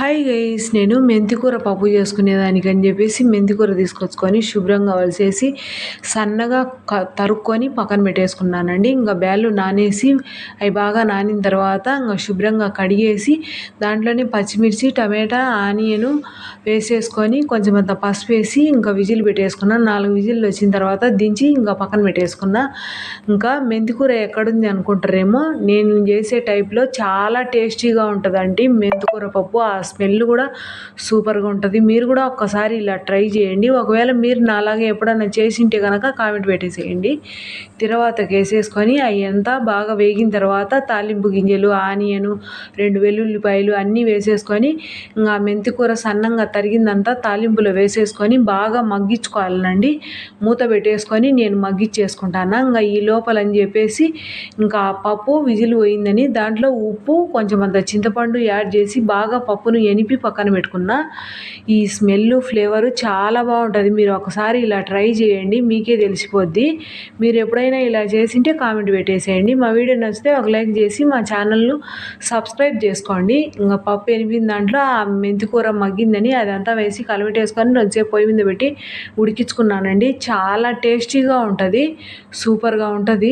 Hi guys నేను మెంతికూర పప్పు చేసుకునేదానికి అని చెప్పేసి మెంతికూర తీసుకొచ్చుకొని శుభ్రంగా వలిసేసి సన్నగా క తరుక్కొని పక్కన పెట్టేసుకున్నానండి. ఇంకా బ్యాళ్ళు నానేసి అవి బాగా నానిన తర్వాత ఇంకా శుభ్రంగా కడిగేసి దాంట్లోనే పచ్చిమిర్చి టమాటా ఆనియన్ వేసేసుకొని కొంచెం అంత పసుపు వేసి ఇంకా విజిల్ పెట్టేసుకున్నాను నాలుగు విజిల్లు వచ్చిన తర్వాత దించి ఇంకా పక్కన పెట్టేసుకున్నా. ఇంకా మెంతికూర ఎక్కడుంది అనుకుంటారేమో నేను చేసే టైప్లో చాలా టేస్టీగా ఉంటుందండి మెంతికూర పప్పు. ఆ స్మెల్ కూడా సూపర్గా ఉంటుంది. మీరు కూడా ఒక్కసారి ఇలా ట్రై చేయండి. ఒకవేళ మీరు నాలాగే ఎప్పుడన్నా చేసింటే కనుక కామెంట్ పెట్టేసేయండి. తర్వాత వేసేసుకొని అవి బాగా వేగిన తర్వాత తాలింపు గింజలు ఆనియను రెండు వెల్లుల్లిపాయలు అన్నీ వేసేసుకొని ఇంకా మెంతికూర సన్నంగా తరిగిందంతా తాలింపులో వేసేసుకొని బాగా మగ్గించుకోవాలండి మూత పెట్టేసుకొని నేను మగ్గిచ్చేసుకుంటాను ఇంకా ఈ లోపల అని చెప్పేసి ఇంకా పప్పు విజిల్ పోయిందని దాంట్లో ఉప్పు కొంచెం అంత చింతపండు యాడ్ చేసి బాగా పప్పును ఎనిపి పక్కన పెట్టుకున్న ఈ స్మెల్ ఫ్లేవరు చాలా బాగుంటుంది. మీరు ఒకసారి ఇలా ట్రై చేయండి మీకే తెలిసిపోద్ది. మీరు ఎప్పుడైనా ఇలా చేసింటే కామెంట్ పెట్టేసేయండి. మా వీడియో నచ్చితే ఒక లైక్ చేసి మా ఛానల్ను సబ్స్క్రైబ్ చేసుకోండి. ఇంకా పప్పు ఎనిపిన దాంట్లో ఆ మెంతికూర మగ్గిందని అదంతా వేసి కలబెట్టేసుకొని రోజుసేపు పొయ్యి మీద పెట్టి ఉడికించుకున్నానండి. చాలా టేస్టీగా ఉంటుంది. సూపర్గా ఉంటుంది.